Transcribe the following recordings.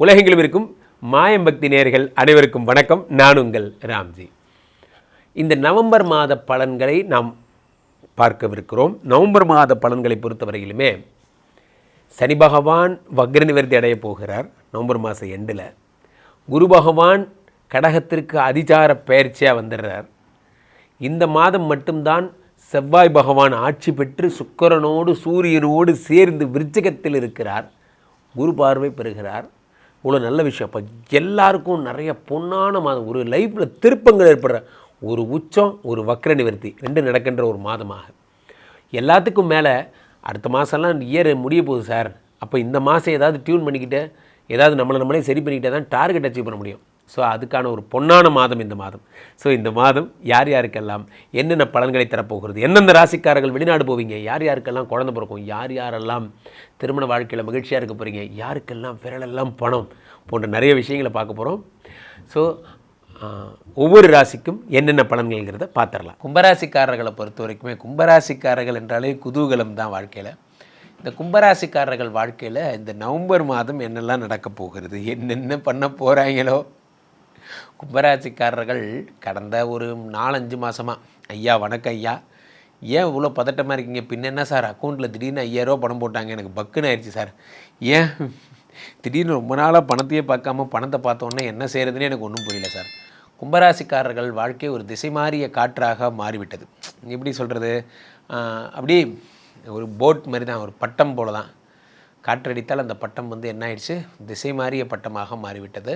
உலகெங்கிலும் இருக்கும் மாயம்பக்தி நேர்கள் அனைவருக்கும் வணக்கம். நான் உங்கள் ராம்ஜி. இந்த நவம்பர் மாத பலன்களை நாம் பார்க்கவிருக்கிறோம். நவம்பர் மாத பலன்களை பொறுத்தவரையிலுமே சனி பகவான் வக்ர நிவர்த்தி அடையப் போகிறார். நவம்பர் மாதம் எண்டில் குரு பகவான் கடகத்திற்கு அதிசார பயிற்சியாக வந்துடுறார். இந்த மாதம் மட்டும்தான் செவ்வாய் பகவான் ஆட்சி பெற்று சுக்கரனோடு சூரியனோடு சேர்ந்து விருச்சிகத்தில் இருக்கிறார். குரு பார்வை பெறுகிறார். இவ்வளோ நல்ல விஷயம். அப்போ எல்லாருக்கும் நிறைய பொன்னான மாதம். ஒரு லைஃப்பில் திருப்பங்கள் ஏற்படுற ஒரு உச்சம் ஒரு வக்ர நிவர்த்தி ரெண்டு நடக்கின்ற ஒரு மாதமாக. எல்லாத்துக்கும் மேலே அடுத்த மாதம்லாம் இயர் முடிய போகுது சார் அப்போ இந்த மாதம் ஏதாவது டியூன் பண்ணிக்கிட்டு ஏதாவது நம்மளை நம்மளே சரி பண்ணிக்கிட்டே தான் டார்கெட் அச்சீவ் பண்ண முடியும். ஸோ அதுக்கான ஒரு பொன்னான மாதம் இந்த மாதம். ஸோ இந்த மாதம் யார் யாருக்கெல்லாம் என்னென்ன பலன்களை தரப்போகிறது எந்தெந்த ராசிக்காரர்கள் வெளிநாடு போவீங்க யார் யாருக்கெல்லாம் குழந்தை பிறக்கும் யார் யாரெல்லாம் திருமண வாழ்க்கையில் மகிழ்ச்சியாக இருக்க போகிறீங்க யாருக்கெல்லாம் விரலெல்லாம் பணம் போன்ற நிறைய விஷயங்களை பார்க்க போகிறோம் ஸோ ஒவ்வொரு ராசிக்கும் என்னென்ன பலன்கள்ங்கிறத பார்த்துடலாம். கும்பராசிக்காரர்களை பொறுத்த வரைக்குமே கும்பராசிக்காரர்கள் என்றாலே குதூகலம் தான் வாழ்க்கையில். இந்த கும்பராசிக்காரர்கள் வாழ்க்கையில் இந்த நவம்பர் மாதம் என்னெல்லாம் நடக்க போகிறது என்னென்ன பண்ண போகிறாங்களோ கும்பராசிக்காரர்கள் கடந்த ஒரு நாலஞ்சு மாதமாக ஐயா வணக்கம் ஐயா. ஏன் இவ்வளோ பதட்டமாக இருக்கீங்க? பின்ன என்ன சார்? அக்கௌண்ட்டில் திடீர்னு ஐயாயிரரூவா பணம் போட்டாங்க. எனக்கு பக்குன்னு ஆயிடுச்சு சார். ஏன்? திடீர்னு ரொம்ப நாளாக பணத்தையே பார்க்காம பணத்தை பார்த்தோன்னே என்ன செய்கிறதுனே எனக்கு ஒன்றும் புரியல சார். கும்பராசிக்காரர்கள் வாழ்க்கை ஒரு திசை மாறிய காற்றாக மாறிவிட்டது. எப்படி சொல்கிறது அப்படி ஒரு போட் மாதிரி தான் ஒரு பட்டம் போல தான் காற்றடித்தால் அந்த பட்டம் வந்து என்ன ஆயிடுச்சு? திசை மாறிய பட்டமாக மாறிவிட்டது.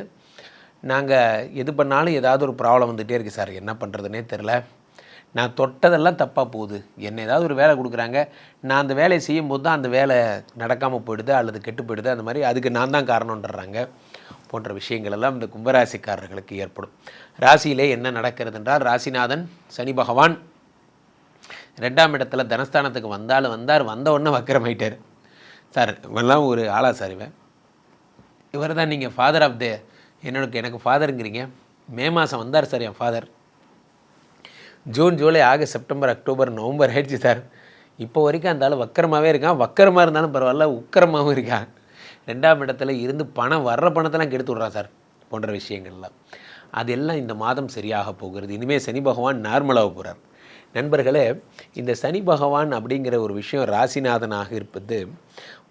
நாங்கள் எது பண்ணாலும் ஏதாவது ஒரு ப்ராப்ளம் வந்துகிட்டே இருக்குது சார். என்ன பண்ணுறதுனே தெரில நான் தொட்டதெல்லாம் தப்பாக போகுது. என்ன ஏதாவது ஒரு வேலை கொடுக்குறாங்க. நான் அந்த வேலையை செய்யும்போது தான் அந்த வேலை நடக்காமல் போயிடுது அல்லது கெட்டு போயிடுது. அந்த மாதிரி அதுக்கு நான் தான் காரணம்ன்றாங்க போன்ற விஷயங்கள் எல்லாம் இந்த கும்பராசிக்காரர்களுக்கு ஏற்படும். ராசியிலே என்ன நடக்கிறது என்றால் ராசிநாதன் சனி பகவான் ரெண்டாம் இடத்துல தனஸ்தானத்துக்கு வந்தாலும் வந்தார். வந்த உடனே வக்கரமாயிட்டார் சார் இவெல்லாம் ஒரு ஆளா சார் இவன். இவர் தான் நீங்கள் ஃபாதர் ஆஃப் த என்னோட எனக்கு ஃபாதருங்கிறீங்க மே மாதம் வந்தார் சார் என் father June July August September October November ஆயிடுச்சு சார் இப்போ வரைக்கும் அந்த ஆள் வக்கரமாகவே இருக்கான். வக்கரமாக இருந்தாலும் பரவாயில்ல உக்கரமாகவும் இருக்கான். ரெண்டாம் இடத்துல இருந்து பணம் வர்ற பணத்தெல்லாம் கெடுத்து விட்றான் சார் போன்ற விஷயங்கள்லாம். அதெல்லாம் இந்த மாதம் சரியாக போகிறது. இனிமேல் சனி பகவான் நார்மலாக போகிறார் நண்பர்களே இந்த சனி பகவான் அப்படிங்கிற ஒரு விஷயம் ராசிநாதனாக இருப்பது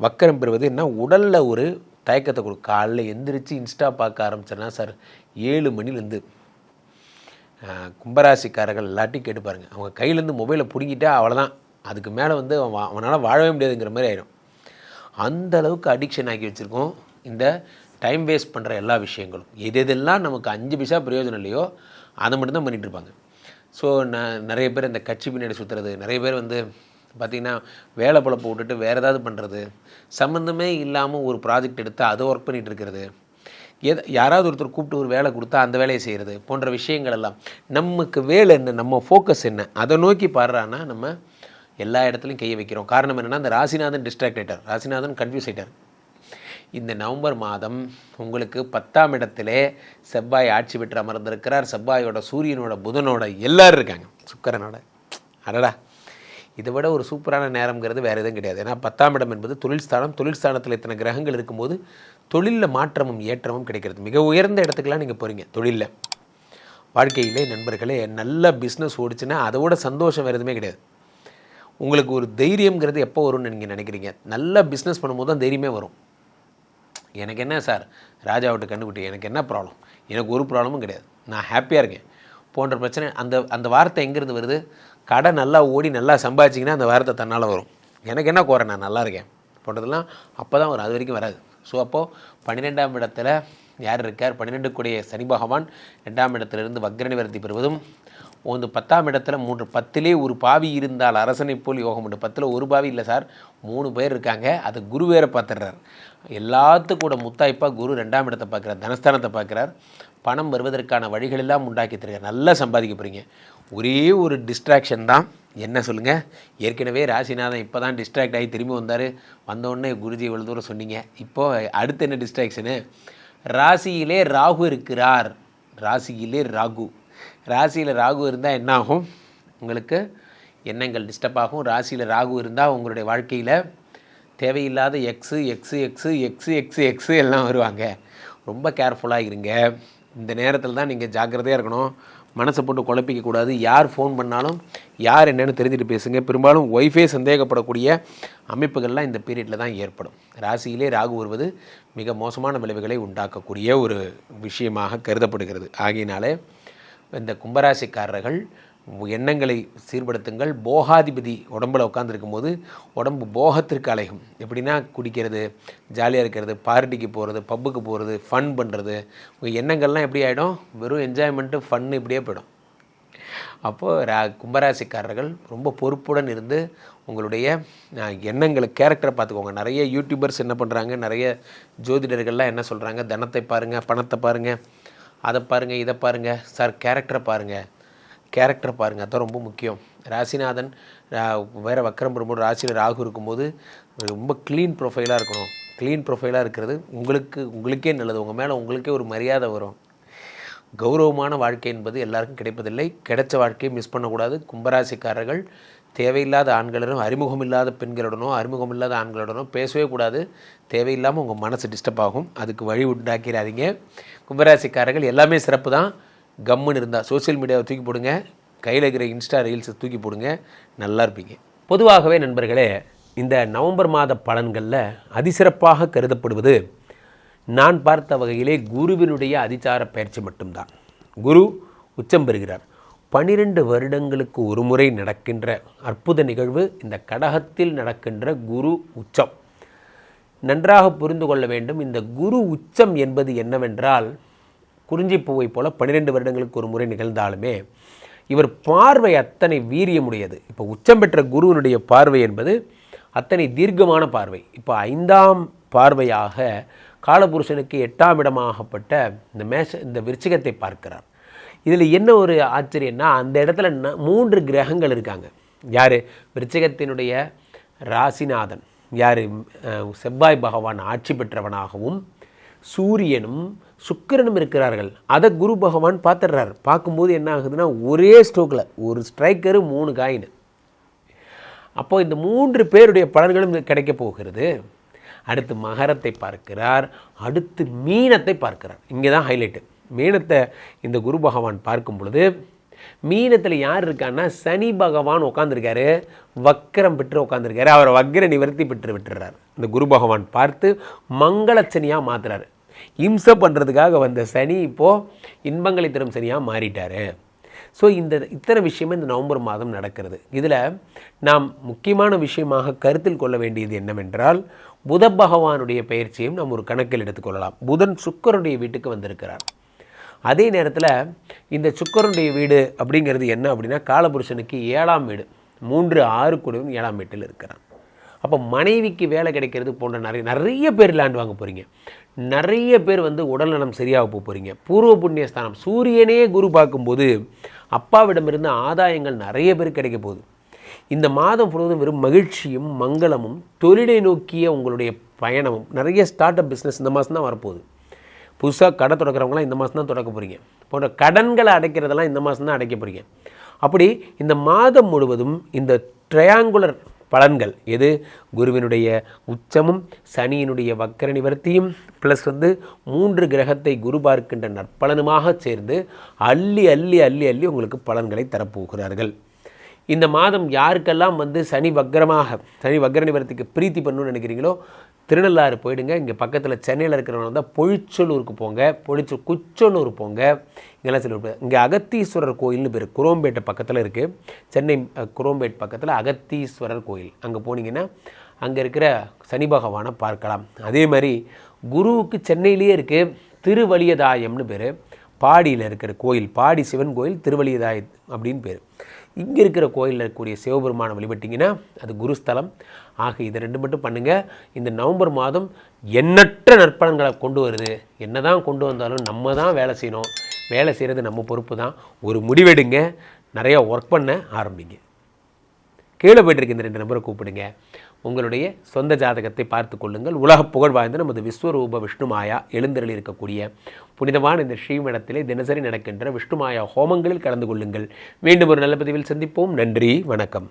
வக்கரம் பெறுவது என்ன? உடலில் ஒரு தயக்கத்தை கொடுக்கும் காலைல எந்திரிச்சு இன்ஸ்டா பார்க்க ஆரம்பிச்சேன்னா சார் ஏழு மணிலேருந்து கும்பராசிக்காரர்கள் எல்லாத்தையும் கேட்டு பாருங்கள் அவங்க கையிலேருந்து மொபைலை பிடுங்கிட்டா அவ்வளோதான் அதுக்கு மேலே வந்து அவன் அவனால் வாழவே முடியாதுங்கிற மாதிரி ஆயிடும். அந்த அளவுக்கு அடிக்ஷன் ஆக்கி வச்சுருக்கோம். இந்த டைம் வேஸ்ட் பண்ணுற எல்லா விஷயங்களும். எது எதெல்லாம் நமக்கு அஞ்சு பைசா பிரயோஜனம் இல்லையோ அதை மட்டும்தான் பண்ணிகிட்டு இருப்பாங்க. ஸோ நான் நிறைய பேர் இந்த கட்சி பின்னாடி சுற்றுறது நிறைய பேர் வந்து பார்த்திங்கன்னா வேலை பழப்பை விட்டுட்டு வேறு ஏதாவது பண்ணுறது சம்மந்தமே இல்லாமல் ஒரு ப்ராஜெக்ட் எடுத்து அதை ஒர்க் பண்ணிகிட்டு இருக்கிறது. எது யாராவது ஒருத்தர் கூப்பிட்டு ஒரு வேலை கொடுத்தா அந்த வேலையை செய்கிறது போன்ற விஷயங்கள் எல்லாம். நமக்கு வேலை என்ன? நம்ம ஃபோக்கஸ் என்ன? அதை நோக்கி பாடுறான்னா நம்ம எல்லா இடத்துலையும் கையை வைக்கிறோம். காரணம் என்னென்னா அந்த ராசிநாதன் டிஸ்ட்ராக்ட் ஆகிட்டார் ராசிநாதன் கன்ஃபியூஸ் ஆகிட்டார் இந்த நவம்பர் மாதம் உங்களுக்கு பத்தாம் இடத்திலே செவ்வாய் ஆட்சி பெற்று அமர்ந்திருக்கிறார். செவ்வாயோட சூரியனோட புதனோட எல்லாரும் இருக்காங்க. சுக்கரனோட. அடடா. இதை விட ஒரு சூப்பரான நேரங்கிறது வேறு எதுவும் கிடையாது. ஏன்னா பத்தாம் இடம் என்பது தொழில் ஸ்தானம். தொழில் ஸ்தானத்தில் இத்தனை கிரகங்கள் இருக்கும்போது தொழிலில் மாற்றமும் ஏற்றமும் கிடைக்கிறது. மிக உயர்ந்த இடத்துக்கெல்லாம் நீங்கள் போகிறீங்க தொழிலில். வாழ்க்கையிலே நண்பர்களே நல்ல பிஸ்னஸ் ஓடிச்சுன்னா அதோட சந்தோஷம் வேறு எதுவுமே கிடையாது. உங்களுக்கு ஒரு தைரியங்கிறது எப்போ வரும்னு நீங்கள் நினைக்கிறீங்க? நல்ல பிஸ்னஸ் பண்ணும்போது தான் தைரியமே வரும். எனக்கு என்ன சார்? ராஜாவிட்ட கண்டுபிடி எனக்கு என்ன ப்ராப்ளம் எனக்கு ஒரு ப்ராப்ளமும் கிடையாது. நான் ஹாப்பியாக இருக்கேன். போன்ற பிரச்சனை அந்த அந்த வார்த்தை எங்கேருந்து வருது? கடை நல்லா ஓடி நல்லா சம்பாதிச்சிங்கன்னா அந்த வார்த்தை தன்னால் வரும். எனக்கு என்ன குறை நான் நல்லா இருக்கேன் போன்றதெல்லாம் அப்போ தான் வரும். அது வரைக்கும் வராது. ஸோ அப்போது பன்னிரெண்டாம் இடத்துல யார் இருக்கார்? பன்னிரெண்டு கூடிய சனி பகவான் ரெண்டாம் இடத்திலிருந்து வக்ர நிவர்த்தி பெறுவதும் வந்து பத்தாம் இடத்துல மூன்று பத்திலே ஒரு பாவி இருந்தால் அரசனை போல் யோகம் உண்டு. பத்தில் ஒரு பாவி இல்லை சார். மூணு பேர் இருக்காங்க. அது குரு வேற பார்த்துடுறார் எல்லாத்துக்கும் கூட முத்தாய்ப்பாக குரு ரெண்டாம் இடத்தை பார்க்குறார் தனஸ்தானத்தை பார்க்குறார் பணம் வருவதற்கான வழிகளெல்லாம் உண்டாக்கி தருகிறார். நல்லா சம்பாதிக்க போகிறீங்க ஒரே ஒரு டிஸ்ட்ராக்ஷன் தான். என்ன சொல்லுங்கள் ஏற்கனவே ராசிநாதன் இப்போ தான் டிஸ்ட்ராக்ட் ஆகி திரும்பி வந்தார். வந்தோடனே குருஜி இவ்வளோ தூரம் சொன்னீங்க. இப்போது அடுத்து என்ன டிஸ்ட்ராக்ஷனு ராசியிலே ராகு இருக்கிறார். ராசியிலே ராகு. ராசியில் ராகு இருந்தால் என்ன ஆகும் உங்களுக்கு எண்ணங்கள் டிஸ்டர்ப் ஆகும். ராசியில் ராகு இருந்தால் உங்களுடைய வாழ்க்கையில் தேவையில்லாத ex ex ex ex ex ex எல்லாம் வருவாங்க. ரொம்ப கேர்ஃபுல்லாக இருங்க. இந்த நேரத்தில் தான் நீங்கள் ஜாக்கிரதையாக இருக்கணும். மனசை போட்டு குழப்பிக்கக்கூடாது யார் ஃபோன் பண்ணாலும் யார் என்னென்னு தெரிஞ்சுட்டு பேசுங்க. பெரும்பாலும் ஒய்ஃபே சந்தேகப்படக்கூடிய அமைப்புகள்லாம் இந்த பீரியடில் தான் ஏற்படும். ராசியிலே ராகு வருவது மிக மோசமான விளைவுகளை உண்டாக்கக்கூடிய ஒரு விஷயமாக கருதப்படுகிறது. ஆகையினாலே இந்த கும்பராசிக்காரர்கள் எண்ணங்களை சீர்படுத்துங்கள். போகாதிபதி உடம்புல உட்காந்துருக்கும் போது உடம்பு போகத்திற்கு அலைகும் எப்படின்னா குடிக்கிறது ஜாலியாக இருக்கிறது பார்ட்டிக்கு போகிறது பப்புக்கு போகிறது ஃபன் பண்ணுறது உங்கள் எண்ணங்கள்லாம் எப்படி ஆகிடும் வெறும் என்ஜாய்மெண்ட்டு ஃபன்னு இப்படியே போயிடும். அப்போது ரா கும்பராசிக்காரர்கள் ரொம்ப பொறுப்புடன் இருந்து உங்களுடைய எண்ணங்களை கேரக்டரை பார்த்துக்கோங்க. நிறைய யூடியூபர்ஸ் என்ன பண்ணுறாங்க நிறைய ஜோதிடர்கள்லாம் என்ன சொல்கிறாங்க தனத்தை பாருங்கள் பணத்தை பாருங்கள் அதை பாருங்கள் இதை பாருங்கள் சார் கேரக்டரை பாருங்கள் கேரக்டரை பாருங்கள் அதான் ரொம்ப முக்கியம். ராசிநாதன் வேறு வக்கரம் பெறும்போது ராசியில் ராகு இருக்கும்போது ரொம்ப க்ளீன் ப்ரொஃபைலாக இருக்கணும். க்ளீன் ப்ரொஃபைலாக இருக்கிறது உங்களுக்கு உங்களுக்கே நல்லது. உங்கள் மேலே உங்களுக்கே ஒரு மரியாதை வரும். கௌரவமான வாழ்க்கை என்பது எல்லாருக்கும் கிடைப்பதில்லை. கிடைச்ச வாழ்க்கையை மிஸ் பண்ணக்கூடாது. கும்பராசிக்காரர்கள் தேவையில்லாத ஆண்களிடம் அறிமுகம் இல்லாத பெண்களுடனோ அறிமுகம் இல்லாத ஆண்களுடனோ பேசவே கூடாது. தேவையில்லாமல் உங்கள் மனசு டிஸ்டர்ப் ஆகும். அதுக்கு வழி உண்டாக்கிறாதீங்க கும்பராசிக்காரர்கள் எல்லாமே சிறப்பு தான். கம்முன்னு இருந்தால் சோஷியல் மீடியாவை தூக்கி போடுங்க. கையில் இருக்கிற இன்ஸ்டா ரீல்ஸை தூக்கி போடுங்க. நல்லா இருப்பீங்க. பொதுவாகவே நண்பர்களே இந்த நவம்பர் மாத பலன்களில் அதிசிறப்பாக கருதப்படுவது நான் பார்த்த வகையிலே குருவினுடைய அதிசார பயிற்சி மட்டும்தான். குரு உச்சம் பெறுகிறார். பனிரெண்டு வருடங்களுக்கு ஒரு முறை நடக்கின்ற அற்புத நிகழ்வு இந்த கடகத்தில் நடக்கின்ற குரு உச்சம். நன்றாக புரிந்து கொள்ள வேண்டும் இந்த குரு உச்சம் என்பது என்னவென்றால் குறிஞ்சிப்பூவை போல பன்னிரெண்டு வருடங்களுக்கு ஒரு முறை நிகழ்ந்தாலுமே இவர் பார்வை அத்தனை வீரியமுடையது. இப்போ உச்சம் பெற்ற குருவினுடைய பார்வை என்பது அத்தனை தீர்க்கமான பார்வை. இப்போ ஐந்தாம் பார்வையாக காலபுருஷனுக்கு எட்டாம் இடமாகப்பட்ட இந்த மேஷ இந்த விருச்சிகத்தை பார்க்கிறார். இதில் என்ன ஒரு ஆச்சரியம்னா அந்த இடத்துல ந- மூன்று கிரகங்கள் இருக்காங்க. யார்? விருச்சிகத்தினுடைய ராசிநாதன். யார்? செவ்வாய் பகவான் ஆட்சி பெற்றவனாகவும் சூரியனும் சுக்கிரனும் இருக்கிறார்கள். அதை குரு பகவான் பார்த்துடுறார். பார்க்கும்போது என்ன ஆகுதுன்னா ஒரே ஸ்ட்ரோக்கில் ஒரு ஸ்ட்ரைக்கரு மூணு காயின். அப்போது இந்த மூன்று பேருடைய பலன்களும் கிடைக்க கிடைக்கப் போகிறது. அடுத்து மகரத்தை பார்க்கிறார் அடுத்து மீனத்தை பார்க்கிறார். இங்கே தான் ஹைலைட்டு மீனத்தை இந்த குரு பகவான் பார்க்கும் பொழுது மீனத்தில் யார் இருக்கான்னா சனி பகவான் உட்காந்துருக்காரு வக்கரம் பெற்று உட்காந்துருக்காரு அவரை வக்கர நிவர்த்தி பெற்று விட்டுறார். இந்த குரு பகவான் பார்த்து மங்களச்சனியாக மாற்றுறாரு இம்சை பண்ணுறதுக்காக வந்த சனி இப்போது இன்பங்களை தரும் சனியாக மாறிட்டார். ஸோ இந்த இத்தனை விஷயமே இந்த நவம்பர் மாதம் நடக்கிறது. இதில் நாம் முக்கியமான விஷயமாக கருத்தில் கொள்ள வேண்டியது என்னவென்றால் புத பகவானுடைய பயிற்சியும் நாம் ஒரு கணக்கில் எடுத்துக்கொள்ளலாம். புதன் சுக்கருடைய வீட்டுக்கு வந்திருக்கிறார். அதே நேரத்தில் இந்த சுக்கருடைய வீடு அப்படிங்கிறது என்ன அப்படின்னா காலபுருஷனுக்கு ஏழாம் வீடு. மூன்று ஆறு குடும்பம் ஏழாம் வீட்டில் இருக்கிறான். அப்போ மனைவிக்கு வேலை கிடைக்கிறது போன்ற நிறைய நிறைய பேர் லேண்ட் வாங்க போகிறீங்க நிறைய பேர் வந்து உடல்நலம் சரியாக போக போகிறீங்க பூர்வ புண்ணியஸ்தானம். சூரியனே குரு பார்க்கும்போது அப்பாவிடமிருந்து ஆதாயங்கள் நிறைய பேர் கிடைக்க போகுது. இந்த மாதம் முழுவதும் வெறும் மகிழ்ச்சியும் மங்களமும் தொழிலை நோக்கிய உங்களுடைய பயணமும் நிறைய ஸ்டார்ட் அப் பிஸ்னஸ் இந்த மாதம் தான் வரப்போகுது. புதுசாக கடை தொடக்கிறவங்களாம் இந்த மாதம் தான் தொடக்க போகிறீங்க போன்ற கடன்களை அடைக்கிறதெல்லாம் இந்த மாதம் தான் அடைக்க போகிறீங்க அப்படி இந்த மாதம் முழுவதும் இந்த ட்ரையாங்குலர் பலன்கள் எது? குருவினுடைய உச்சமும் சனியினுடைய வக்கர நிவர்த்தியும் ப்ளஸ் வந்து மூன்று கிரகத்தை குரு பார்க்கின்ற நற்பலனுமாக சேர்ந்து அள்ளி அள்ளி அள்ளி அள்ளி உங்களுக்கு பலன்களை தரப்போகிறார்கள். இந்த மாதம் யாருக்கெல்லாம் வந்து சனி வக்ரமாக சனி வக்ர நிவர்த்திக்கு பிரீத்தி பண்ணணும்னு நினைக்கிறீங்களோ திருநள்ளாறு போயிடுங்க. இங்கே பக்கத்தில் சென்னையில் இருக்கிறவங்க வந்தால் பொழிச்சலூருக்கு போங்க. பொழிச்சு குச்சனூர் போங்க. இங்கெல்லாம் சொல்லி இங்கே அகத்தீஸ்வரர் கோயில்னு பேர் குரோம்பேட்டை பக்கத்தில் இருக்குது சென்னை குரோம்பேட் பக்கத்தில் அகத்தீஸ்வரர் கோயில். அங்கே போனீங்கன்னா அங்கே இருக்கிற சனி பகவானை பார்க்கலாம். அதே மாதிரி குருவுக்கு சென்னையிலேயே இருக்குது திருவலியதாயம்னு பேர். பாடியில் இருக்கிற கோயில் பாடி சிவன் கோயில் திருவலியதாய அப்படின்னு பேர். இங்கே இருக்கிற கோயிலில் இருக்கக்கூடிய சிவபெருமானை வழிபட்டிங்கன்னா அது குருஸ்தலம். ஆக இதை ரெண்டு மட்டும் பண்ணுங்கள் இந்த நவம்பர் மாதம் எண்ணற்ற நற்பலன்களை கொண்டு வருது. என்ன தான் கொண்டு வந்தாலும் நம்ம தான் வேலை செய்யணும். வேலை செய்கிறது நம்ம பொறுப்பு தான். ஒரு முடிவெடுங்க. நிறையா ஒர்க் பண்ண ஆரம்பிங்க. கீழே போய்ட்டுருக்கு இந்த ரெண்டு நம்பரை கூப்பிடுங்க. உங்களுடைய சொந்த ஜாதகத்தை பார்த்து கொள்ளுங்கள். உலக புகழ் வாய்ந்த நமது விஸ்வரூப விஷ்ணுமாயா எழுந்தருளி இருக்கக்கூடிய புனிதமான இந்த ஸ்ரீமடத்திலே தினசரி நடக்கின்ற விஷ்ணுமாயா ஹோமங்களில் கலந்து கொள்ளுங்கள். மீண்டும் ஒரு நல்ல பதிவில் சந்திப்போம். நன்றி வணக்கம்.